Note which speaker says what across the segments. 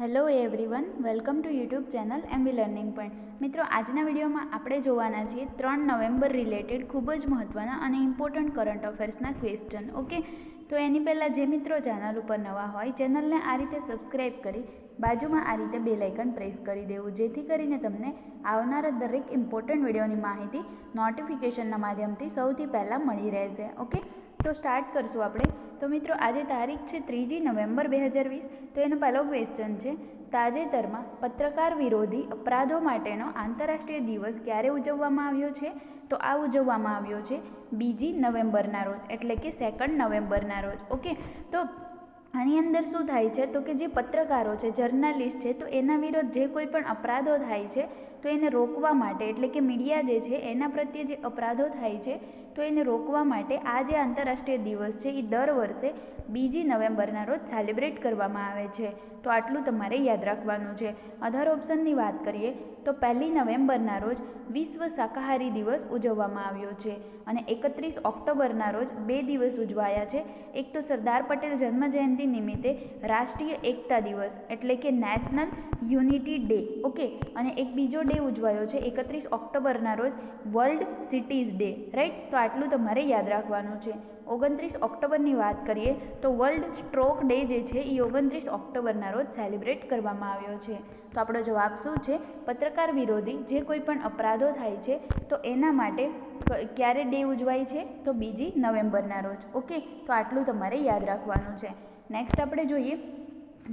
Speaker 1: Hello everyone welcome to YouTube channel MB learning point મિત્રો, આજના વિડીયોમાં આપણે જોવાના છીએ ત્રણ નવેમ્બર રિલેટેડ ખૂબ જ મહત્ત્વના અને ઇમ્પોર્ટન્ટ કરંટ અફેર્સના ક્વેશ્ચન ઓકે તો એની પહેલાં જે મિત્રો ચેનલ ઉપર નવા હોય ચેનલને આ રીતે સબસ્ક્રાઈબ કરી, બાજુમાં આ રીતે બે લાઇકન પ્રેસ કરી દેવું, જેથી કરીને તમને આવનારા દરેક ઇમ્પોર્ટન્ટ વિડીયોની માહિતી નોટિફિકેશનના માધ્યમથી સૌથી પહેલાં મળી રહેશે ઓકે તો સ્ટાર્ટ કરશું આપણે. તો મિત્રો, આજે તારીખ છે ત્રીજી નવેમ્બર બે હજાર વીસ, તો એનો પહેલો ક્વેશ્ચન છે, તાજેતરમાં પત્રકાર વિરોધી અપરાધો માટેનો આંતરરાષ્ટ્રીય દિવસ ક્યારે ઉજવવામાં આવ્યો છે? તો આ ઉજવવામાં આવ્યો છે બીજી નવેમ્બરના રોજ, એટલે કે સેકન્ડ નવેમ્બરના રોજ ઓકે તો આની અંદર શું થાય છે? તો કે જે પત્રકારો છે જર્નલિસ્ટ છે, તો એના વિરુદ્ધ જે કોઈ પણ અપરાધો થાય છે, તો એને રોકવા માટે, એટલે કે મીડિયા જે છે, એના પ્રત્યે જે અપરાધો થાય છે તો એને રોકવા માટે આ જે આંતરરાષ્ટ્રીય દિવસ છે. એ દર વર્ષે બીજી નવેમ્બરના રોજ સેલિબ્રેટ કરવામાં આવે છે. તો આટલું તમારે યાદ રાખવાનું છે. અધર ઓપ્શનની વાત કરીએ, તો પહેલી નવેમ્બરના રોજ વિશ્વ શાકાહારી દિવસ ઉજવવામાં આવ્યો છે અને એકત્રીસ ઓક્ટોબરના રોજ બે દિવસ ઉજવાયા છે. એક તો સરદાર પટેલ જન્મજયંતિ નિમિત્તે રાષ્ટ્રીય એકતા દિવસ એટલે કે નેશનલ યુનિટી ડે ઓકે? અને એક બીજો ડે ઉજવાયો છે, એકત્રીસ ઓક્ટોબરના રોજ વર્લ્ડ સિટીઝ ડે રાઈટ તો આટલું તમારે યાદ રાખવાનું છે. ઓગણત્રીસ ઓક્ટોબરની વાત કરીએ, તો વર્લ્ડ સ્ટ્રોક ડે જે છે, એ ઓગણત્રીસ ઓક્ટોબરના રોજ સેલિબ્રેટ કરવામાં આવ્યો છે. તો આપણો જવાબ શું છે? પત્રકાર વિરોધી જે કોઈ પણ અપરાધો થાય છે, તો એના માટે ક્યારે ડે ઉજવાય છે? તો બીજી નવેમ્બરના રોજ. ઓકે? તો આટલું તમારે યાદ રાખવાનું છે. નેક્સ્ટ આપણે જોઈએ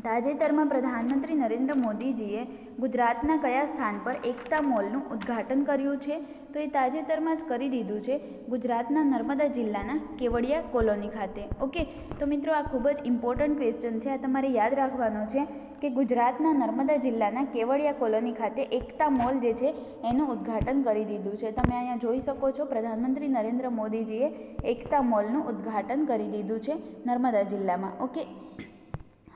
Speaker 1: તાજેતરમાં પ્રધાનમંત્રી નરેન્દ્ર મોદીજીએ ગુજરાતના કયા સ્થાન પર એકતા મોલનું ઉદ્ઘાટન કર્યું છે? તો એ તાજેતરમાં જ કરી દીધું છે ગુજરાતના નર્મદા જિલ્લાના કેવડિયા કોલોની ખાતે. ઓકે, તો મિત્રો આ ખૂબ જ ઇમ્પોર્ટન્ટ ક્વેશ્ચન છે. આ તમારે યાદ રાખવાનો છે કે ગુજરાતના નર્મદા જિલ્લાના કેવડિયા કોલોની ખાતે એકતા મોલ જે છે એનું ઉદ્ઘાટન કરી દીધું છે. તમે અહીંયા જોઈ શકો છો પ્રધાનમંત્રી નરેન્દ્ર મોદીજીએ એકતા મોલનું ઉદ્ઘાટન કરી દીધું છે નર્મદા જિલ્લામાં. ઓકે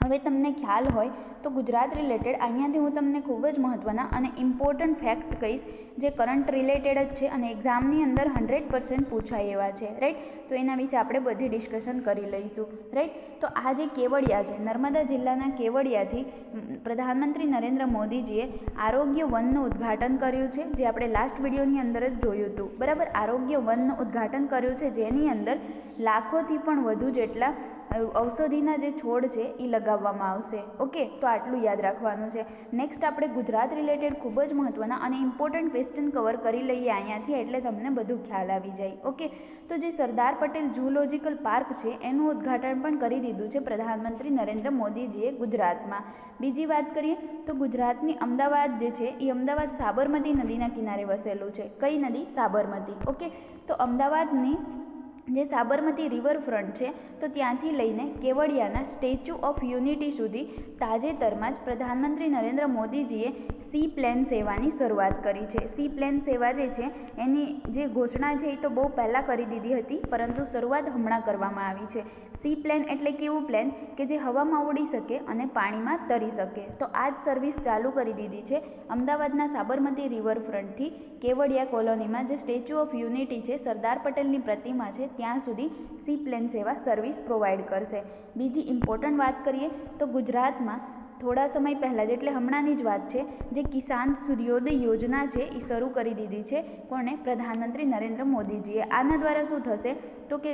Speaker 1: હવે તમને ખ્યાલ હોય તો ગુજરાત રિલેટેડ અહીંયાથી હું તમને ખૂબ જ મહત્ત્વના અને ઇમ્પોર્ટન્ટ ફેક્ટ કહીશ, જે કરંટ રિલેટેડ જ છે અને એક્ઝામની અંદર હંડ્રેડ પર્સન્ટ પૂછાય એવા છે રાઈટ તો એના વિશે આપણે બધી ડિસ્કશન કરી લઈશું રાઈટ તો આ જે કેવડિયા છે, નર્મદા જિલ્લાના કેવડિયાથી પ્રધાનમંત્રી નરેન્દ્ર મોદીજીએ આરોગ્ય વનનું ઉદ્ઘાટન કર્યું છે, જે આપણે લાસ્ટ વિડીયોની અંદર જ જોયું હતું, બરાબર? આરોગ્ય વનનું ઉદ્ઘાટન કર્યું છે, જેની અંદર લાખોથી પણ વધુ જેટલા ઔષધિના જે છોડ છે એ લગાવવામાં આવશે ઓકે તો આટલું યાદ રાખવાનું છે. નેક્સ્ટ આપણે ગુજરાત રિલેટેડ ખૂબ જ મહત્ત્વના અને ઇમ્પોર્ટન્ટ ક્વેશ્ચન કવર કરી લઈએ અહીંયાથી, એટલે તમને બધું ખ્યાલ આવી જાય. ઓકે તો જે સરદાર પટેલ ઝૂલોજિકલ પાર્ક છે, એનું ઉદ્ઘાટન પણ કરી દીધું છે પ્રધાનમંત્રી નરેન્દ્ર મોદીજીએ ગુજરાતમાં. બીજી વાત કરીએ, તો ગુજરાતની અમદાવાદ જે છે, એ અમદાવાદ સાબરમતી નદીના કિનારે વસેલું છે. કઈ નદી? સાબરમતી. ઓકે તો અમદાવાદની જે સાબરમતી રિવરફ્રન્ટ છે, તો ત્યાંથી લઈને કેવડિયાના સ્ટેચ્યુ ઓફ યુનિટી સુધી તાજેતરમાં જ પ્રધાનમંત્રી નરેન્દ્ર મોદીજીએ સી પ્લેન સેવાની શરૂઆત કરી છે. સી પ્લેન સેવા જે છે, એની જે ઘોષણા છે, એ તો બહુ પહેલાં કરી દીધી હતી, પરંતુ શરૂઆત હમણાં કરવામાં આવી છે. સી પ્લેન એટલે કેવું પ્લેન? કે જે હવામાં ઉડી શકે અને પાણીમાં તરી શકે. તો આ જ સર્વિસ ચાલુ કરી દીધી છે અમદાવાદના સાબરમતી રિવરફ્રન્ટથી કેવડિયા કોલોનીમાં. જે સ્ટેચ્યુ ઓફ યુનિટી છે, સરદાર પટેલની પ્રતિમા છે ત્યાં સુધી સી પ્લેન સેવા સર્વિસ પ્રોવાઈડ કરશે. બીજી ઇમ્પોર્ટન્ટ વાત કરીએ તો ગુજરાતમાં થોડા સમય પહેલાં જ, એટલે હમણાંની જ વાત છે, જે કિસાન સૂર્યોદય યોજના છે એ શરૂ કરી દીધી છે કોણે? પ્રધાનમંત્રી નરેન્દ્ર મોદીજીએ. આના દ્વારા શું થશે? તો કે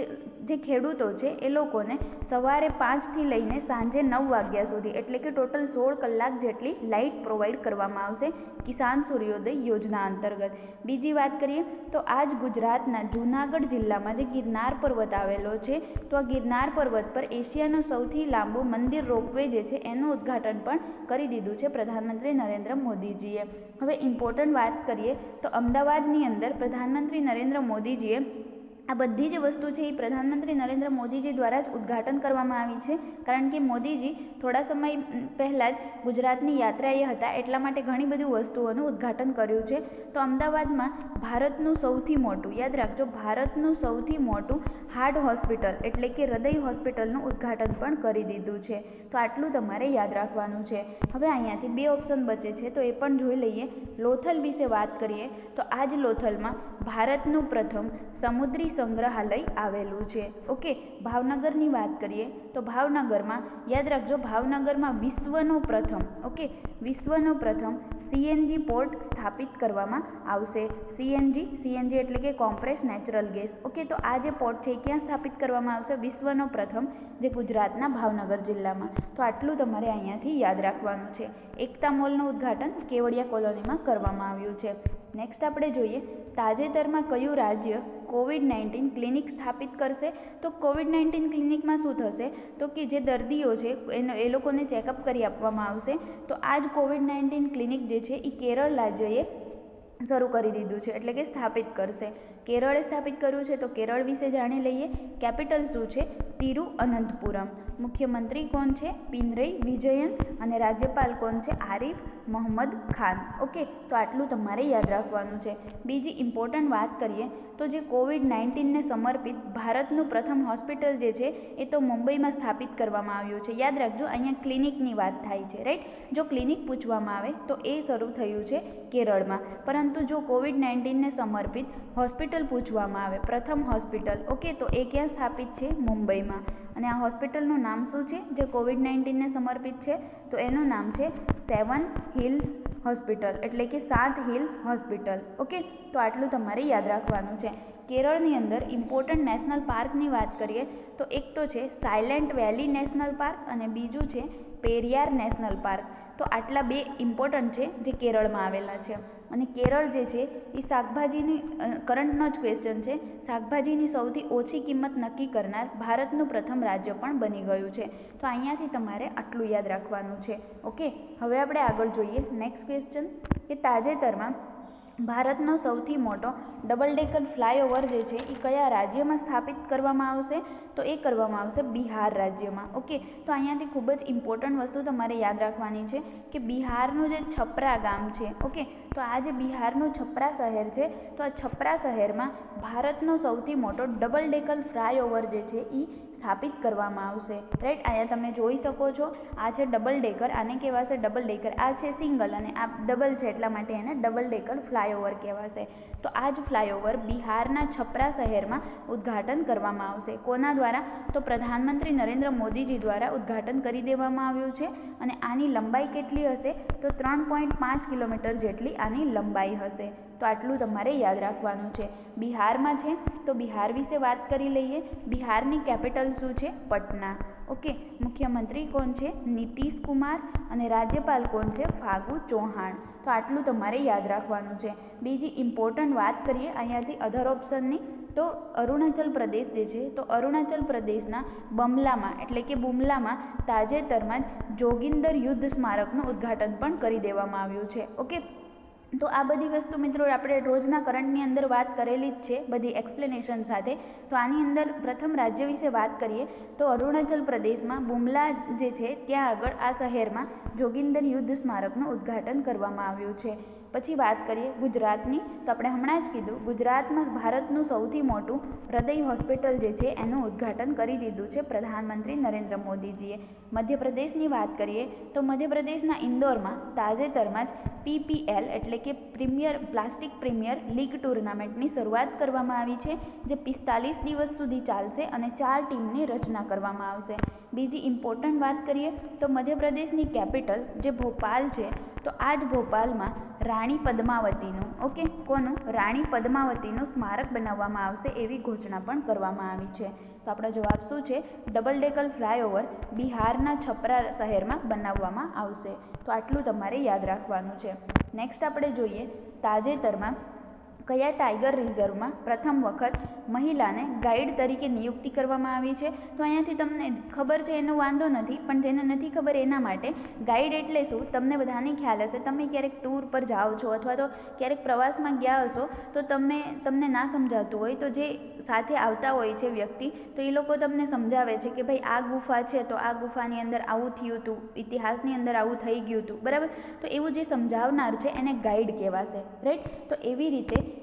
Speaker 1: જે ખેડૂતો છે, એ લોકોને સવારે પાંચથી લઈને સાંજે નવ વાગ્યા સુધી, એટલે કે ટોટલ સોળ કલાક જેટલી લાઇટ પ્રોવાઈડ કરવામાં આવશે કિસાન સૂર્યોદય યોજના અંતર્ગત. બીજી વાત કરીએ તો આજ ગુજરાતના જૂનાગઢ જિલ્લામાં જે ગિરનાર પર્વત આવેલો છે, તો આ ગિરનાર પર્વત પર એશિયાનો સૌથી લાંબુ મંદિર રોપવે જે છે, એનું ઉદ્ઘાટન પણ કરી દીધું છે પ્રધાનમંત્રી નરેન્દ્ર મોદીજીએ. હવે ઇમ્પોર્ટન્ટ વાત કરીએ તો અમદાવાદની અંદર પ્રધાનમંત્રી નરેન્દ્ર મોદીજીએ આ બધી જ વસ્તુ છે એ પ્રધાનમંત્રી નરેન્દ્ર મોદીજી દ્વારા જ ઉદ્ઘાટન કરવામાં આવી છે. કારણ કે મોદીજી થોડા સમય પહેલાં જ ગુજરાતની યાત્રાએ હતા એટલા માટે ઘણી બધી વસ્તુઓનું ઉદ્ઘાટન કર્યું છે. તો અમદાવાદમાં ભારતનું સૌથી મોટું, યાદ રાખજો, ભારતનું સૌથી મોટું હાર્ટ હોસ્પિટલ એટલે કે હૃદય હોસ્પિટલનું ઉદ્ઘાટન પણ કરી દીધું છે. તો આટલું તમારે યાદ રાખવાનું છે. હવે અહીંયાથી બે ઓપ્શન બચે છે, તો એ પણ જોઈ લઈએ. લોથલ વિશે વાત કરીએ, તો આ જ લોથલમાં ભારતનું પ્રથમ સમુદ્રી સંગ્રહાલય આવેલું છે. ઓકે, ભાવનગરની વાત કરીએ તો ભાવનગરમાં, યાદ રાખજો ભાવનગરમાં વિશ્વનો પ્રથમ, ઓકે, વિશ્વનો પ્રથમ સીએનજી પોર્ટ સ્થાપિત કરવામાં આવશે. સીએનજી સીએનજી એટલે કે કોમ્પ્રેસ નેચરલ ગેસ. ઓકે, તો આ જે પોર્ટ છે એ ક્યાં સ્થાપિત કરવામાં આવશે? વિશ્વનો પ્રથમ, જે ગુજરાતના ભાવનગર જિલ્લામાં. તો આટલું તમારે અહીંયાથી યાદ રાખવાનું છે. એકતા મોલનું ઉદ્ઘાટન કેવડિયા કોલોનીમાં કરવામાં આવ્યું છે. નેક્સ્ટ આપણે જોઈએ, તાજેતરમાં કયું રાજ્ય કોવિડ નાઇન્ટીન ક્લિનિક સ્થાપિત કરશે? તો કોવિડ નાઇન્ટીન ક્લિનિકમાં શું થશે? તો કે જે દર્દીઓ છે, એનો, એ લોકોને ચેકઅપ કરી આપવામાં આવશે. તો આ જ કોવિડ નાઇન્ટીન ક્લિનિક જે છે એ કેરળ રાજ્યએ શરૂ કરી દીધું છે, એટલે કે સ્થાપિત કરશે. કેરળે સ્થાપિત કર્યું છે, તો કેરળ વિશે જાણી લઈએ. કેપિટલ શું છે? તિરુઅનંતપુરમ. મુખ્યમંત્રી કોણ છે? પિનરઈ વિજયન. અને રાજ્યપાલ કોણ છે? આરિફ મોહમ્મદ ખાન. ઓકે, તો આટલું તમારે યાદ રાખવાનું છે. બીજી ઇમ્પોર્ટન્ટ વાત કરીએ, તો જે કોવિડ નાઇન્ટીનને સમર્પિત ભારતનું પ્રથમ હોસ્પિટલ જે છે, એ તો મુંબઈમાં સ્થાપિત કરવામાં આવ્યું છે. યાદ રાખજો, અહીંયા ક્લિનિકની વાત થાય છે રાઈટ જો ક્લિનિક પૂછવામાં આવે, તો એ શરૂ થયું છે કેરળમાં. પરંતુ જો કોવિડ નાઇન્ટીનને સમર્પિત હોસ્પિટલ પૂછવામાં આવે, પ્રથમ હોસ્પિટલ ઓકે, તો એ ક્યાં સ્થાપિત છે? મુંબઈમાં. અને આ હોસ્પિટલનું નામ શું છે? જે કોવિડ નાઇન્ટીનને સમર્પિત છે, તો એનું નામ છે સેવન હિલ્સ હોસ્પિટલ, એટલે કે સાત હિલ્સ હોસ્પિટલ. ઓકે? તો આટલું તમારે યાદ રાખવાનું છે. કેરળની અંદર ઇમ્પોર્ટન્ટ નેશનલ પાર્કની વાત કરીએ, તો એક તો છે સાયલેન્ટ વેલી નેશનલ પાર્ક અને બીજું છે પેરિયાર નેશનલ પાર્ક. તો આટલા બે ઇમ્પોર્ટન્ટ છે જે કેરળમાં આવેલા છે. અને કેરળ જે છે, એ શાકભાજીની કરંટનો જ ક્વેશ્ચન છે. શાકભાજીની સૌથી ઓછી કિંમત નક્કી કરનાર ભારતનું પ્રથમ રાજ્ય પણ બની ગયું છે. તો અહીંયાથી તમારે આટલું યાદ રાખવાનું છે. ઓકે હવે આપણે આગળ જોઈએ. નેક્સ્ટ ક્વેશ્ચન કે તાજેતરમાં ભારતનો સૌથી મોટો ડબલ ડેકર ફ્લાયઓવર જે છે એ કયા રાજ્યમાં સ્થાપિત કરવામાં આવશે? તો એ કરવામાં આવશે બિહાર રાજ્યમાં. ઓકે? તો અહીંયાથી ખૂબ જ ઇમ્પોર્ટન્ટ વસ્તુ તમારે યાદ રાખવાની છે કે બિહારનું જે છપરા ગામ છે, ઓકે? તો આ જે બિહારનું છપરા શહેર છે, તો આ છપરા શહેરમાં ભારતનો સૌથી મોટો ડબલ ડેકર ફ્લાયઓવર જે છે એ સ્થાપિત કરવામાં આવશે. રાઈટ? અહીંયા તમે જોઈ શકો છો, આ છે ડબલ ડેકર. આને કહેવાશે ડબલ ડેકર. આ છે સિંગલ અને આ ડબલ છે, એટલા માટે એને ડબલ ડેકર ફ્લાયઓવર કહેવાશે. તો આ જ ફ્લાયઓવર બિહારના છપરા શહેરમાં ઉદ્ઘાટન કરવામાં આવશે. કોના દ્વારા? તો પ્રધાનમંત્રી નરેન્દ્ર મોદીજી દ્વારા ઉદ્ઘાટન કરી દેવામાં આવ્યું છે અને આની લંબાઈ કેટલી હશે? તો ત્રણ પોઈન્ટ પાંચ કિલોમીટર જેટલી આની લંબાઈ હશે. તો આટલું તમારે યાદ રાખવાનું છે. બિહારમાં છે? તો બિહાર વિશે વાત કરી લઈએ. બિહારની કેપિટલ શું છે? પટના. ઓકે, મુખ્યમંત્રી કોણ છે? નીતિશ કુમાર અને રાજ્યપાલ કોણ છે? ફાગુ ચૌહાણ. તો આટલું તમારે યાદ રાખવાનું છે. બીજી ઇમ્પોર્ટન્ટ વાત કરીએ અહીંયાથી અધર ઓપ્શનની તો અરુણાચલ પ્રદેશ જે છે, તો અરુણાચલ પ્રદેશના બમલામાં, એટલે કે બુમલામાં તાજેતરમાં જ જોગિંદર યુદ્ધ સ્મારકનું ઉદ્ઘાટન પણ કરી દેવામાં આવ્યું છે. ઓકે? તો આ બધી વસ્તુ મિત્રો આપણે રોજના કરંટની અંદર વાત કરેલી જ છે, બધી એક્સપ્લેનેશન સાથે. તો આની અંદર પ્રથમ રાજ્ય વિશે વાત કરીએ, તો અરુણાચલ પ્રદેશમાં બુમલા જે છે, ત્યાં આગળ આ શહેરમાં જોગિંદર યુદ્ધ સ્મારકનું ઉદ્ઘાટન કરવામાં આવ્યું છે. પછી વાત કરીએ ગુજરાતની, તો આપણે હમણાં જ કીધું, ગુજરાતમાં ભારતનું સૌથી મોટું હૃદય હોસ્પિટલ જે છે, એનું ઉદ્ઘાટન કરી દીધું છે પ્રધાનમંત્રી નરેન્દ્ર મોદીજીએ. મધ્યપ્રદેશની વાત કરીએ, તો મધ્યપ્રદેશના ઇન્દોરમાં તાજેતરમાં જ પીપીએલ એટલે કે પ્રીમિયર, પ્લાસ્ટિક પ્રીમિયર લીગ ટુર્નામેન્ટની શરૂઆત કરવામાં આવી છે, જે પિસ્તાલીસ દિવસ સુધી ચાલશે અને ચાર ટીમની રચના કરવામાં આવશે. બીજી ઇમ્પોર્ટન્ટ વાત કરીએ, તો મધ્યપ્રદેશની કેપિટલ જે ભોપાલ છે તો આ જ ભોપાલમાં રાણી પદ્માવતીનું, ઓકે, કોનું? રાણી પદ્માવતીનું સ્મારક બનાવવામાં આવશે એવી ઘોષણા પણ કરવામાં આવી છે. તો આપણો જવાબ શું છે? ડબલ ડેકલ ફ્લાયઓવર બિહારના છપરા શહેરમાં બનાવવામાં આવશે. તો આટલું તમારે યાદ રાખવાનું છે. નેક્સ્ટ આપણે જોઈએ તાજેતરમાં કયા ટાઈગર રિઝર્વમાં પ્રથમ વખત મહિલાને ગાઈડ તરીકે નિયુક્તિ કરવામાં આવી છે? તો અહીંયાથી તમને ખબર છે, એનો વાંધો નથી, પણ જેને નથી ખબર એના માટે ગાઈડ એટલે શું? તમને બધાને ખ્યાલ હશે, તમે ક્યારેક ટૂર પર જાઓ છો અથવા તો ક્યારેક પ્રવાસમાં ગયા હશો, તો તમે, તમને ના સમજાતું હોય. તો જે સાથે આવતા હોય છે વ્યક્તિ, તો એ લોકો તમને સમજાવે છે કે ભાઈ, આ ગુફા છે, તો આ ગુફાની અંદર આવું થયું હતું, ઇતિહાસની અંદર આવું થઈ ગયું હતું, બરાબર? તો એવું જે સમજાવનાર છે, એને ગાઈડ કહેવાશે, રાઈટ? તો એવી રીતે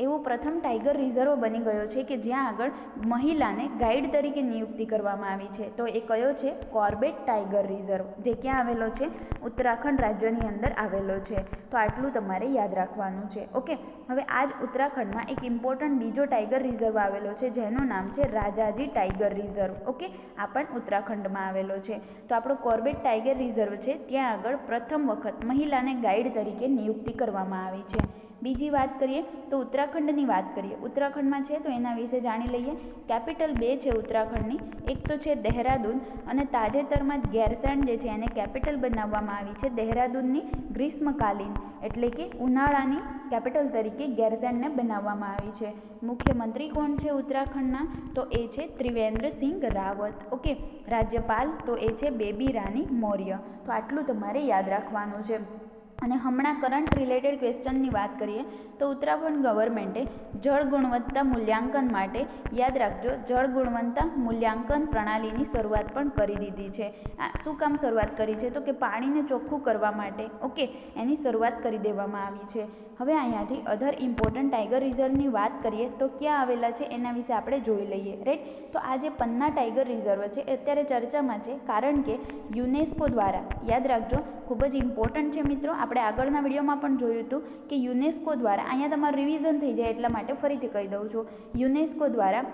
Speaker 1: એવો પ્રથમ ટાઈગર રિઝર્વ બની ગયો છે કે જ્યાં આગળ મહિલાને ગાઈડ તરીકે નિયુક્તિ કરવામાં આવી છે. તો એ કયો છે? કોર્બેટ ટાઈગર રિઝર્વ જે ક્યાં આવેલો છે? ઉત્તરાખંડ રાજ્યની અંદર આવેલો છે. તો આટલું તમારે યાદ રાખવાનું છે. ઓકે હવે આ જ ઉત્તરાખંડમાં એક ઇમ્પોર્ટન્ટ બીજો ટાઈગર રિઝર્વ આવેલો છે, જેનું નામ છે રાજાજી ટાઈગર રિઝર્વ ઓકે આ પણ ઉત્તરાખંડમાં આવેલો છે. તો આપણો કોર્બેટ ટાઈગર રિઝર્વ છે, ત્યાં આગળ પ્રથમ વખત મહિલાને ગાઈડ તરીકે નિયુક્તિ કરવામાં આવી છે. બીજી વાત કરીએ તો ઉત્તરાખંડની વાત કરીએ. ઉત્તરાખંડમાં છે તો એના વિશે જાણી લઈએ. કેપિટલ બે છે ઉત્તરાખંડની. એક તો છે દહેરાદૂન અને તાજેતરમાં જ ગેરસેન જે છે એને કેપિટલ બનાવવામાં આવી છે. દહેરાદૂનની ગ્રીષ્મકાલીન એટલે કે ઉનાળાની કેપિટલ તરીકે ગેરસેનને બનાવવામાં આવી છે. મુખ્યમંત્રી કોણ છે ઉત્તરાખંડના? તો એ છે ત્રિવેન્દ્રસિંહ રાવત. ઓકે, રાજ્યપાલ તો એ છે બેબી રાની મૌર્ય. તો આટલું તમારે યાદ રાખવાનું છે. અને હમણાં કરંટ રિલેટેડ ક્વેશ્ચનની વાત કરીએ તો ઉત્તરાખંડ ગવર્મેન્ટે જળ ગુણવત્તા મૂલ્યાંકન માટે, યાદ રાખજો, જળ ગુણવત્તા મૂલ્યાંકન પ્રણાલીની શરૂઆત પણ કરી દીધી છે. આ શું કામ શરૂઆત કરી છે? તો કે પાણીને ચોખ્ખું કરવા માટે. ઓકે, એની શરૂઆત કરી દેવામાં આવી છે. હવે અહીંયાથી અધર ઇમ્પોર્ટન્ટ ટાઈગર રિઝર્વની વાત કરીએ, તો ક્યાં આવેલા છે એના વિશે આપણે જોઈ લઈએ. રાઈટ તો આ જે પન્ના ટાઈગર રિઝર્વ છે અત્યારે ચર્ચામાં છે, કારણ કે યુનેસ્કો દ્વારા, યાદ રાખજો, ખૂબ જ ઇમ્પોર્ટન્ટ છે મિત્રો. આપણે આગળના વિડીયોમાં પણ જોયું હતું કે યુનેસ્કો દ્વારા અહીંયા તમારું રિવિઝન થઈ જાય એટલા માટે ફરીથી કહી દઉં છું. યુનેસ્કો દ્વારા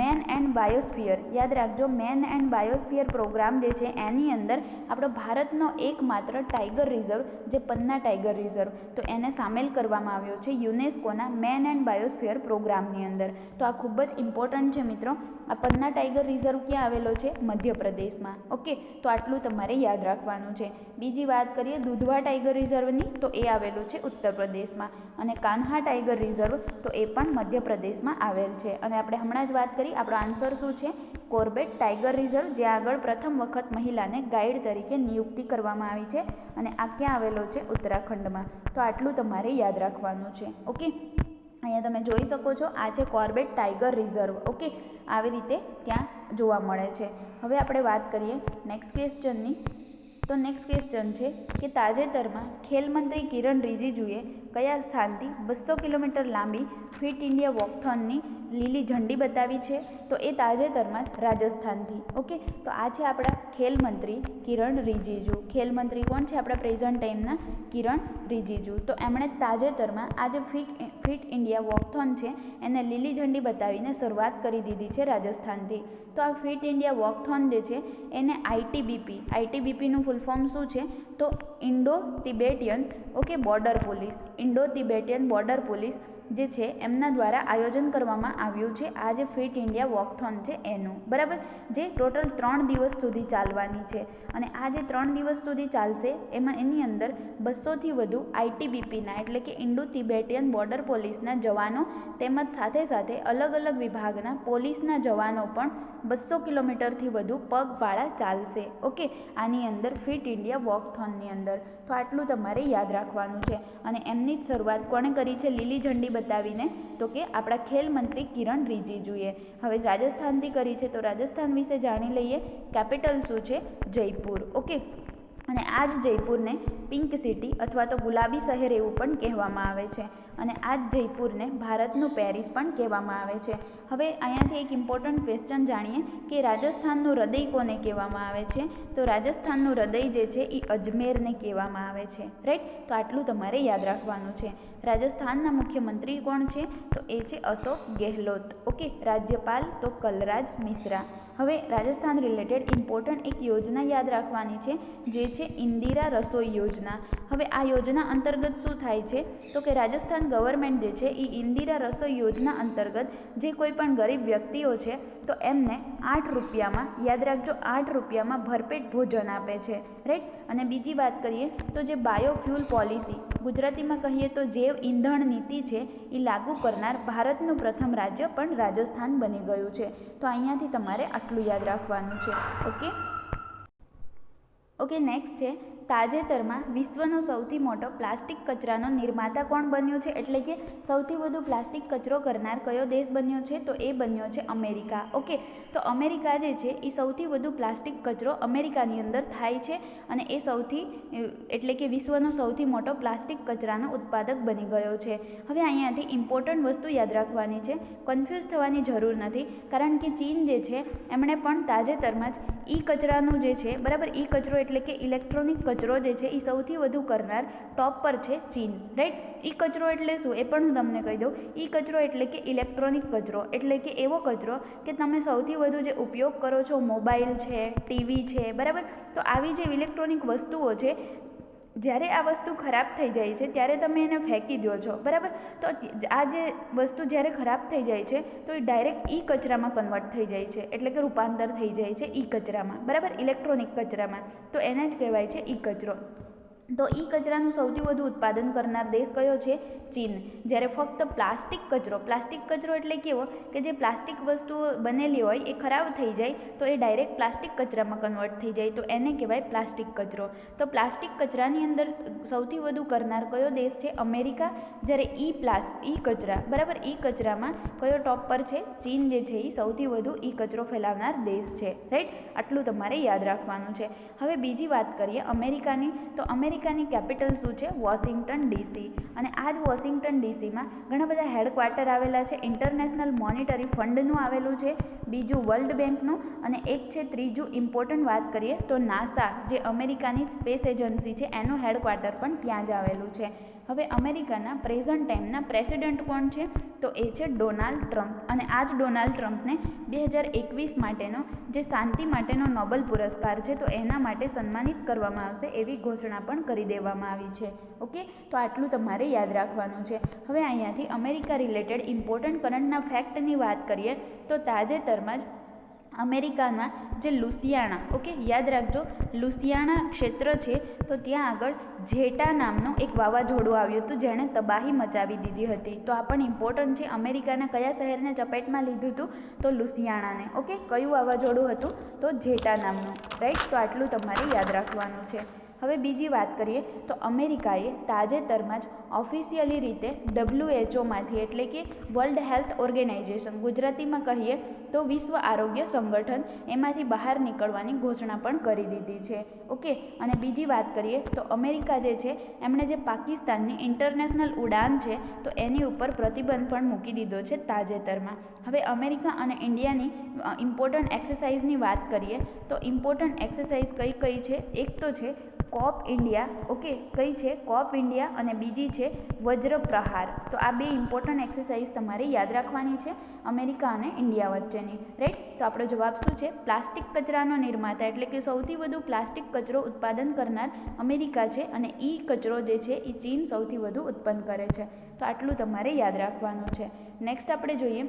Speaker 1: મેન એન્ડ બાયોસ્ફિયર યાદ રાખજો મેન એન્ડ બાયોસ્ફિયર પ્રોગ્રામ જે છે, એની અંદર આપણો ભારતનો એકમાત્ર ટાઈગર રિઝર્વ જે પન્ના ટાઈગર રિઝર્વ તો એને સામેલ કરવામાં આવ્યો છે યુનેસ્કોના મેન એન્ડ બાયોસ્ફિયર પ્રોગ્રામની અંદર. તો આ ખૂબ જ ઇમ્પોર્ટન્ટ છે મિત્રો. આ પન્ના ટાઈગર રિઝર્વ ક્યાં આવેલો છે? મધ્યપ્રદેશમાં. ઓકે? તો આટલું તમારે યાદ રાખવાનું છે. બીજી વાત કરીએ, દુધવા ટાઈગર રિઝર્વની તો એ આવેલું છે ઉત્તર પ્રદેશમાં અને કાન્હા ટાઈગર રિઝર્વ, તો એ પણ મધ્યપ્રદેશમાં આવેલ છે. અને આપણે હમણાં જ વાત કરી, આપણો આન્સર શું છે? કોર્બેટ ટાઈગર રિઝર્વ, જે આગળ પ્રથમ વખત મહિલાને ગાઈડ તરીકે નિયુક્તિ કરવામાં આવી છે અને આ ક્યાં આવેલો છે? ઉત્તરાખંડમાં. તો આટલું તમારે યાદ રાખવાનું છે. ઓકે? અહીંયા તમે જોઈ શકો છો, આ છે કોર્બેટ ટાઈગર રિઝર્વ. ઓકે? આવી રીતે ત્યાં જોવા મળે છે. હવે આપણે વાત કરીએ નેક્સ્ટ ક્વેશ્ચનની. તો નેક્સ્ટ ક્વેશ્ચન છે કે તાજેતરમાં ખેલમંત્રી કિરણ રિજિજુએ કયા સ્થાનથી બસો કિલોમીટર લાંબી ફિટ ઇન્ડિયા વોકથોનની લીલી ઝંડી બતાવી છે? તો એ તાજેતરમાં જ રાજસ્થાનથી. ઓકે? તો આ છે આપણા ખેલમંત્રી કિરણ રિજિજુ. ખેલમંત્રી કોણ છે આપણા પ્રેઝન્ટ ટાઈમના કિરણ રિજિજુ? તો એમણે તાજેતરમાં આ જે ફિટ ફિટ ઇન્ડિયા વોકથોન છે એને લીલી ઝંડી બતાવીને શરૂઆત કરી દીધી છે રાજસ્થાનથી. તો આ ફિટ ઇન્ડિયા વોકથોન જે છે એને આઈટીબીપી, આઈટીબીપીનું ફૂલ ફોર્મ શું છે? તો Indo Tibetan okay border police Indo Tibetan border police જે છે, એમના દ્વારા આયોજન કરવામાં આવ્યું છે. આ જે ફિટ ઇન્ડિયા વોકથોન છે, એનું, બરાબર? જે ટોટલ ત્રણ દિવસ સુધી ચાલવાની છે. અને આ જે ત્રણ દિવસ સુધી ચાલશે, એમાં એની અંદર બસોથી વધુ આઈટીબીપીના એટલે કે ઇન્ડો તિબેટિયન બોર્ડર પોલીસના જવાનો, તેમજ સાથે સાથે અલગ અલગ વિભાગના પોલીસના જવાનો પણ બસો કિલોમીટરથી વધુ પગપાળા ચાલશે. ઓકે? આની અંદર ફિટ ઇન્ડિયા વોકથોનની અંદર. તો આટલું તમારે યાદ રાખવાનું છે. અને એમની જ શરૂઆત કોણે કરી છે? લીલી ઝંડી બતાવીને તો કે આપણા ખેલ મંત્રી કિરણ રિજિજુએ. હવે રાજસ્થાનથી કરી છે તો રાજસ્થાન વિશે જાણી લઈએ કેપિટલ શું છે? જયપુર. ઓકે? અને આ જ જયપુરને પિંક સિટી અથવા તો ગુલાબી શહેર એવું પણ કહેવામાં આવે છે. અને આ જ જયપુરને ભારતનું પેરિસ પણ કહેવામાં આવે છે. હવે અહીંયાથી એક ઇમ્પોર્ટન્ટ ક્વેશ્ચન જાણીએ કે રાજસ્થાનનું હૃદય કોને કહેવામાં આવે છે? તો રાજસ્થાનનું હૃદય જે છે એ અજમેરને કહેવામાં આવે છે. રાઈટ તો આટલું તમારે યાદ રાખવાનું છે. રાજસ્થાનના મુખ્યમંત્રી કોણ છે? તો એ છે અશોક ગેહલોત. ઓકે રાજ્યપાલ તો કલરાજ મિશ્રા. હવે રાજસ્થાન રિલેટેડ ઇમ્પોર્ટન્ટ એક યોજના યાદ રાખવાની છે, જે છે ઇન્દિરા રસોઈ યોજના. હવે આ યોજના અંતર્ગત શું થાય છે? તો કે રાજસ્થાન ગવર્મેન્ટ જે છે, એ ઇન્દિરા રસોઈ યોજના અંતર્ગત જે કોઈ પણ ગરીબ વ્યક્તિઓ છે, તો એમને આઠ રૂપિયામાં, યાદ રાખજો, આઠ રૂપિયામાં ભરપેટ ભોજન આપે છે. રાઈટ અને બીજી વાત કરીએ, તો જે બાયોફ્યુલ પોલિસી ગુજરાતીમાં કહીએ તો જૈવ ઈંધણ નીતિ છે, એ લાગુ કરનાર ભારતનું પ્રથમ રાજ્ય પણ રાજસ્થાન બની ગયું છે. તો અહીંયાથી તમારે આટલું યાદ રાખવાનું છે ઓકે? ઓકે નેક્સ્ટ છે. તાજેતરમાં વિશ્વનો સૌથી મોટો પ્લાસ્ટિક કચરાનો નિર્માતા કોણ બન્યો છે? એટલે કે સૌથી વધુ પ્લાસ્ટિક કચરો કરનાર કયો દેશ બન્યો છે? તો એ બન્યો છે અમેરિકા. ઓકે, તો અમેરિકા જે છે, એ સૌથી વધુ પ્લાસ્ટિક કચરો અમેરિકાની અંદર થાય છે અને એ સૌથી એટલે કે વિશ્વનો સૌથી મોટો પ્લાસ્ટિક કચરાનો ઉત્પાદક બની ગયો છે. હવે અહીંયાથી ઇમ્પોર્ટન્ટ વસ્તુ યાદ રાખવાની છે. કન્ફ્યુઝ થવાની જરૂર નથી, કારણ કે ચીન જે છે, એમણે પણ તાજેતરમાં જ ઈ કચરાનું જે છે, બરાબર ઈ કચરો એટલે કે ઇલેક્ટ્રોનિક કચરો જે છે એ સૌથી વધુ કરનાર ટોપ પર છે ચીન રાઈટ ઈ કચરો એટલે શું? એ પણ હું તમને કહી દઉં. ઈ કચરો એટલે કે ઇલેક્ટ્રોનિક કચરો. એટલે કે એવો કચરો કે તમે સૌથી વધુ જે ઉપયોગ કરો છો, મોબાઈલ છે, ટીવી છે, બરાબર? તો આવી જે ઇલેક્ટ્રોનિક વસ્તુઓ છે જ્યારે આ વસ્તુ ખરાબ થઈ જાય છે, ત્યારે તમે એને ફેંકી દો છો. બરાબર? તો આ જે વસ્તુ જ્યારે ખરાબ થઈ જાય છે, તો એ ડાયરેક્ટ ઈ કચરામાં કન્વર્ટ થઈ જાય છે. એટલે કે રૂપાંતર થઈ જાય છે ઈ કચરામાં. બરાબર? ઇલેક્ટ્રોનિક કચરામાં. તો એને જ કહેવાય છે ઈ કચરો. તો ઈ કચરાનું સૌથી વધુ ઉત્પાદન કરનાર દેશ કયો છે? ચીન, જ્યારે ફક્ત પ્લાસ્ટિક કચરો પ્લાસ્ટિક કચરો એટલે કેવો કે જે પ્લાસ્ટિક વસ્તુઓ બનેલી હોય એ ખરાબ થઈ જાય, તો એ ડાયરેક્ટ પ્લાસ્ટિક કચરામાં કન્વર્ટ થઈ જાય. તો એને કહેવાય પ્લાસ્ટિક કચરો. તો પ્લાસ્ટિક કચરાની અંદર સૌથી વધુ કરનાર કયો દેશ છે? અમેરિકા. જ્યારે ઈ પ્લાસ, ઈ કચરા, બરાબર? ઈ કચરામાં કયો ટોપ પર છે? ચીન જે છે એ સૌથી વધુ ઈ કચરો ફેલાવનાર દેશ છે. રાઈટ આટલું તમારે યાદ રાખવાનું છે. હવે બીજી વાત કરીએ અમેરિકાની. તો અમેરિકાની કેપિટલ શું છે? Washington DC. અને આ જ વોશિંગ્ટન ડીસીમાં ઘણા બધા હેડક્વાર્ટર આવેલા છે. ઇન્ટરનેશનલ મોનિટરી ફંડનું આવેલું છે. બીજું વર્લ્ડ બેંકનું અને એક છે ત્રીજું ઇમ્પોર્ટન્ટ વાત કરીએ તો નાસા, જે અમેરિકાની સ્પેસ એજન્સી છે, એનું હેડક્વાર્ટર પણ ત્યાં જ આવેલું છે. હવે અમેરિકાના પ્રેઝન્ટ ટાઈમના પ્રેસિડેન્ટ કોણ છે? તો એ છે ડોનાલ્ડ ટ્રમ્પ. અને આ જ ડોનાલ્ડ ટ્રમ્પને બે હજાર એકવીસ માટેનો જે શાંતિ માટેનો નોબલ પુરસ્કાર છે, તો એના માટે સન્માનિત કરવામાં આવશે એવી ઘોષણા પણ કરી દેવામાં આવી છે. ઓકે? તો આટલું તમારે યાદ રાખવાનું છે. હવે અહીંયાથી અમેરિકા રિલેટેડ ઇમ્પોર્ટન્ટ કરંટના ફેક્ટની વાત કરીએ, તો તાજેતરમાં જ અમેરિકામાં જે લુસિયાણા, ઓકે, યાદ રાખજો, લુસિયાણા ક્ષેત્ર છે, તો ત્યાં આગળ ઝેટા નામનું એક વાવાઝોડું આવ્યું હતું, જેણે તબાહી મચાવી દીધી હતી. તો આ પણ ઇમ્પોર્ટન્ટ છે, અમેરિકાના કયા શહેરને ચપેટમાં લીધું હતું? તો લુસિયાણાને, ઓકે, કયું વાવાઝોડું હતું? તો ઝેટા નામનું રાઈટ તો આટલું તમારે યાદ રાખવાનું છે. હવે બીજી વાત કરીએ તો અમેરિકાએ તાજેતરમાં જ ઓફિશિયલી રીતે ડબ્લ્યુએચઓમાંથી એટલે કે વર્લ્ડ હેલ્થ ઓર્ગેનાઇઝેશન, ગુજરાતીમાં કહીએ તો વિશ્વ આરોગ્ય સંગઠન, એમાંથી બહાર નીકળવાની ઘોષણા પણ કરી દીધી છે. ઓકે, અને બીજી વાત કરીએ તો અમેરિકા જે છે, એમણે જે પાકિસ્તાનની ઇન્ટરનેશનલ ઉડાન છે, તો એની ઉપર પ્રતિબંધ પણ મૂકી દીધો છે તાજેતરમાં. હવે અમેરિકા અને ઇન્ડિયાની ઇમ્પોર્ટન્ટ એક્સરસાઇઝની વાત કરીએ તો ઇમ્પોર્ટન્ટ એક્સરસાઇઝ કઈ કઈ છે? એક તો છે કોપ ઇન્ડિયા, ઓકે, કઈ છે? કોપ ઇન્ડિયા અને બીજી છે વજ્ર પ્રહાર. તો આ બે ઇમ્પોર્ટન્ટ એક્સરસાઇઝ તમારે યાદ રાખવાની છે અમેરિકા અને ઇન્ડિયા વચ્ચેની. રાઈટ તો આપણો જવાબ શું છે? પ્લાસ્ટિક કચરાનો નિર્માતા, એટલે કે સૌથી વધુ પ્લાસ્ટિક કચરો ઉત્પાદન કરનાર અમેરિકા છે અને ઈ કચરો જે છે એ ચીન સૌથી વધુ ઉત્પન્ન કરે છે. તો આટલું તમારે યાદ રાખવાનું છે. નેક્સ્ટ આપણે જોઈએ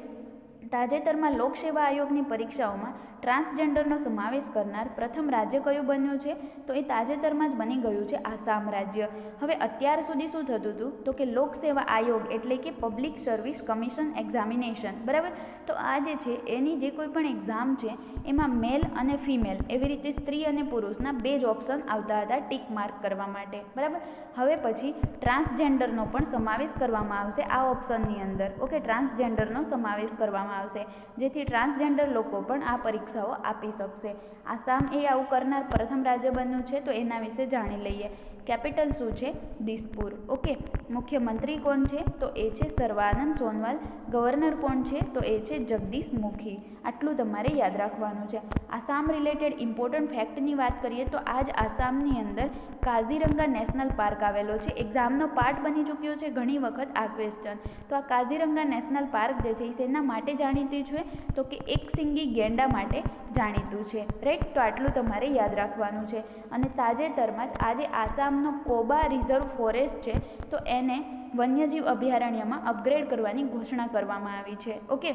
Speaker 1: તાજેતરમાં લોકસેવા આયોગની પરીક્ષાઓમાં ટ્રાન્સજેન્ડરનો સમાવેશ કરનાર પ્રથમ રાજ્ય કયું બન્યું છે? તો એ તાજેતરમાં જ બની ગયું છે આસામ રાજ્ય. હવે અત્યાર સુધી શું થતું હતું? તો કે લોકસેવા આયોગ એટલે કે પબ્લિક સર્વિસ કમિશન એક્ઝામિનેશન. બરાબર? તો આ જે છે, એની જે કોઈ પણ એક્ઝામ છે, એમાં મેલ અને ફિમેલ એવી રીતે સ્ત્રી અને પુરુષના બે જ ઓપ્શન આવતા હતા ટીક માર્ક કરવા માટે. બરાબર? હવે પછી ટ્રાન્સજેન્ડરનો પણ સમાવેશ કરવામાં આવશે આ ઓપ્શનની અંદર. ઓકે? ટ્રાન્સજેન્ડરનો સમાવેશ કરવામાં આવશે. જેથી ટ્રાન્સજેન્ડર લોકો પણ આ પરીક્ષાઓ આપી શકશે. આસામ એ આવું કરનાર પ્રથમ રાજ્ય બન્યું છે તો એના વિશે જાણી લઈએ. કેપિટલ શું છે? દિસપુર. ઓકે, મુખ્યમંત્રી કોણ છે? તો એ છે સર્વાનંદ સોનવાલ. ગવર્નર કોણ છે? તો એ છે જગદીશ મુખી. આટલું તમારે યાદ રાખવાનું છે. આસામ રિલેટેડ ઇમ્પોર્ટન્ટ ફેક્ટની વાત કરીએ તો આજ આસામની અંદર કાઝીરંગા નેશનલ પાર્ક આવેલો છે. એક્ઝામનો પાર્ટ બની ચૂક્યો છે ઘણી વખત આ ક્વેશ્ચન તો આ કાઝીરંગા નેશનલ પાર્ક જે છે એ શેના માટે જાણીતું છે? તો કે એક સિંગી ગેંડા માટે જાણીતું છે. રાઈટ તો આટલું તમારે યાદ રાખવાનું છે. અને તાજેતરમાં જ આજે આસામનો કોબા રિઝર્વ ફોરેસ્ટ છે, તો એને વન્યજીવ અભયારણ્યમાં અપગ્રેડ કરવાની ઘોષણા કરવામાં આવી છે. ઓકે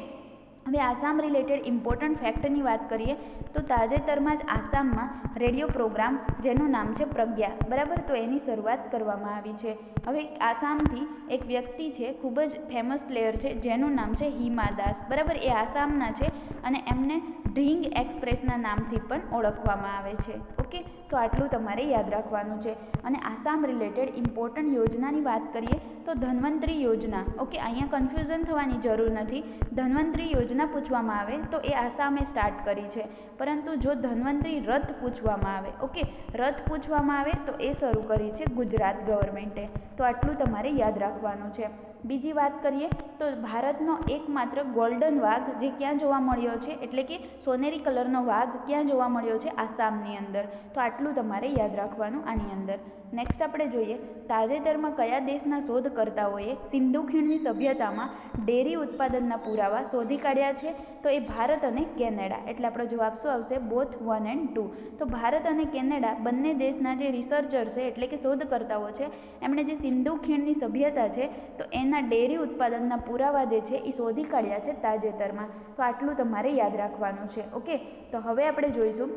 Speaker 1: હવે આસામ રિલેટેડ ઇમ્પોર્ટન્ટ ફેક્ટની વાત કરીએ, તો તાજેતરમાં જ આસામમાં રેડિયો પ્રોગ્રામ જેનું નામ છે પ્રજ્ઞા, બરાબર? તો એની શરૂઆત કરવામાં આવી છે. હવે આસામથી એક વ્યક્તિ છે, ખૂબ જ ફેમસ પ્લેયર છે, જેનું નામ છે હિમા દાસ, બરાબર? એ આસામના છે અને એમને ઢીંગ એક્સપ્રેસના નામથી પણ ઓળખવામાં આવે છે. ઓકે તો આટલું તમારે યાદ રાખવાનું છે. અને આસામ રિલેટેડ ઇમ્પોર્ટન્ટ યોજનાની વાત કરીએ તો ધન્વંતરી યોજના. ઓકે, અહીંયા કન્ફ્યુઝન થવાની જરૂર નથી. ધન્વંતરી યોજના પૂછવામાં આવે તો એ આસામે સ્ટાર્ટ કરી છે. પરંતુ જો ધન્વંતરી રથ પૂછવામાં આવે, ઓકે, રથ પૂછવામાં આવે તો એ શરૂ કરી છે ગુજરાત ગવર્મેન્ટે તો આટલું તમારે યાદ રાખવાનું છે. બીજી વાત કરીએ તો ભારતનો એકમાત્ર ગોલ્ડન વાઘ જે ક્યાં જોવા મળ્યો છે, એટલે કે સોનેરી કલરનો વાઘ ક્યાં જોવા મળ્યો છે, આસામની અંદર. તો આટલું તમારે યાદ રાખવાનું આની અંદર. નેક્સ્ટ આપણે જોઈએ, તાજેતરમાં કયા દેશના શોધકર્તાઓએ સિંધુ ખીણની સભ્યતામાં ડેરી ઉત્પાદનના પુરાવા શોધી કાઢ્યા છે? તો એ ભારત અને કેનેડા. એટલે આપણો જવાબ શું આવશે? બોથ વન એન્ડ ટુ તો ભારત અને કેનેડા બંને દેશના જે રિસર્ચર છે, એટલે કે શોધકર્તાઓ છે, એમણે જે સિંધુ ખીણની સભ્યતા છે, તો એના ડેરી ઉત્પાદનના પુરાવા જે છે, એ શોધી કાઢ્યા છે તાજેતરમાં. તો આટલું તમારે યાદ રાખવાનું છે. ઓકે તો હવે આપણે જોઈશું.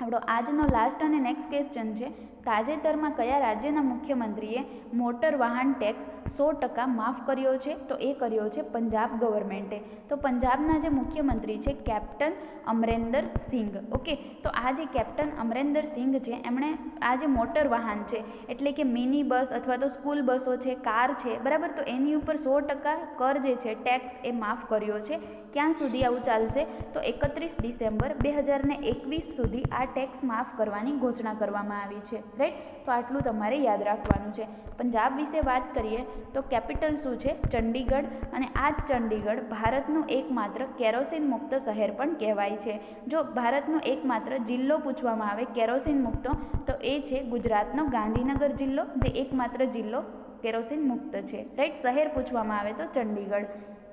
Speaker 1: આપણો આજનો લાસ્ટ અને નેક્સ્ટ ક્વેશ્ચન છે. તાજેતરમાં કયા રાજ્યના મુખ્યમંત્રીએ મોટર વાહન ટેક્સ સો ટકા માફ કર્યો છે, તો એ કર્યો છે પંજાબ ગવર્મેન્ટે તો પંજાબના જે મુખ્યમંત્રી છે કેપ્ટન અમરેન્દર સિંઘ, ઓકે? તો આ જે કેપ્ટન અમરેન્દર સિંઘ છે, એમણે આ જે મોટર વાહન છે, એટલે કે મિની બસ અથવા તો સ્કૂલ બસો છે, કાર છે, બરાબર? તો એની ઉપર સો ટકા કર જે છે, ટેક્સ એ માફ કર્યો છે. ક્યાં સુધી આવું ચાલશે? તો એકત્રીસ ડિસેમ્બર બે હજાર એકવીસ સુધી આ ટેક્સ માફ કરવાની ઘોષણા કરવામાં આવી છે. રાઈટ? તો આટલું તમારે યાદ રાખવાનું છે. પંજાબ વિશે વાત કરીએ તો કેપિટલ શું છે? ચંડીગઢ. અને આ ચંડીગઢ ભારતનું એકમાત્ર કેરોસીન મુક્ત શહેર પણ કહેવાય છે. જો ભારતનો એકમાત્ર જિલ્લો પૂછવામાં આવે કેરોસીન મુક્ત, તો એ છે ગુજરાતનો ગાંધીનગર જિલ્લો, જે એકમાત્ર જિલ્લો કેરોસીન મુક્ત છે. રાઈટ? શહેર પૂછવામાં આવે તો ચંડીગઢ.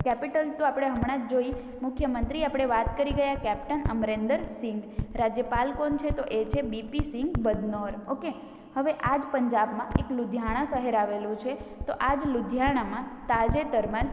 Speaker 1: કેપિટલ તો આપણે હમણાં જ જોઈ. મુખ્યમંત્રી આપણે વાત કરી ગયા કેપ્ટન અમરેન્દર સિંઘ. રાજ્યપાલ કોણ છે? તો એ છે બીપી સિંઘ બદનોર. ઓકે? હવે આ જ પંજાબમાં એક લુધિયાણા શહેર આવેલું છે. તો આ જ લુધિયાણામાં તાજેતરમાં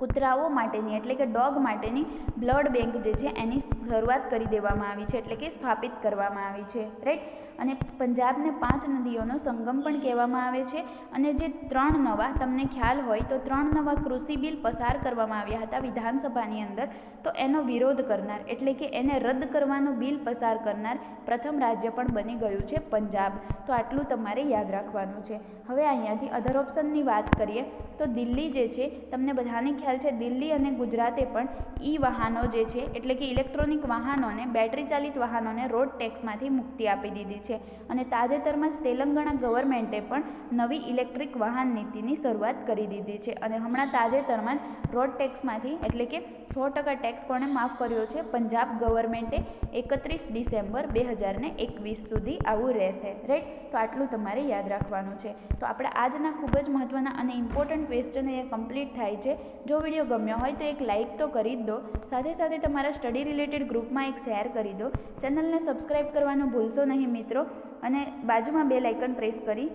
Speaker 1: કૂતરાઓ માટેની, એટલે કે ડોગ માટેની બ્લડ બેંક જે છે એની શરૂઆત કરી દેવામાં આવી છે, એટલે કે સ્થાપિત કરવામાં આવી છે રાઈટ અને પંજાબને પાંચ નદીઓનો સંગમ પણ કહેવામાં આવે છે અને જે ત્રણ નવા, તમને ખ્યાલ હોય તો ત્રણ નવા કૃષિ બિલ પસાર કરવામાં આવ્યા હતા વિધાનસભાની અંદર, તો એનો વિરોધ કરનાર, એટલે કે એને રદ કરવાનો બિલ પસાર કરનાર પ્રથમ રાજ્ય પણ બની ગયું છે પંજાબ. તો આટલું તમારે યાદ રાખવાનું છે. હવે અહીંયાથી અધર ઓપ્શનની વાત કરીએ, તો દિલ્હી જે છે, તમને બધાને ખ્યાલ છે દિલ્હી અને ગુજરાતે પણ ઈ વાહનો જે છે, એટલે કે ઇલેક્ટ્રોનિક વાહનોને બેટરી ચાલિત વાહનોને રોડ ટેક્સમાંથી મુક્તિ આપી દીધી છે. અને તાજેતરમાં જ તેલંગાણા ગવર્મેન્ટે પણ નવી ઇલેક્ટ્રિક વાહન નીતિની શરૂઆત કરી દીધી છે. અને હમણાં તાજેતરમાં જ રોડ ટેક્સમાંથી, એટલે કે સો ટકા ટેક્સ કોણે માફ કર્યો છે? પંજાબ ગવર્મેન્ટે એકત્રીસ ડિસેમ્બર બે હજારને એકવીસ સુધી આવું રહેશે. રાઈટ તો આટલું તમારે યાદ રાખવાનું છે. તો આપણે આજના ખૂબ જ મહત્ત્વના અને ઇમ્પોર્ટન્ટ ક્વેશ્ચન એ કમ્પ્લીટ થાય છે. જો વીડિયો ગમ્યો હોય તો એક લાઇક તો કરી જ દો. સાથે સાથે તમારા સ્ટડી રિલેટેડ ગ્રુપમાં એક શેર કરી દો. ચેનલને સબસ્ક્રાઈબ કરવાનું ભૂલશો નહીં મિત્રો. અને બાજુમાં બે લાઇકન પ્રેસ કરી.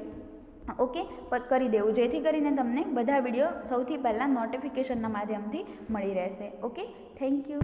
Speaker 1: ઓકે. કરી દેવું. જેથી કરીને તમને બધા વીડિયો સૌથી પહેલાં નોટિફિકેશનના માધ્યમથી મળી રહેશે. ઓકે? Thank you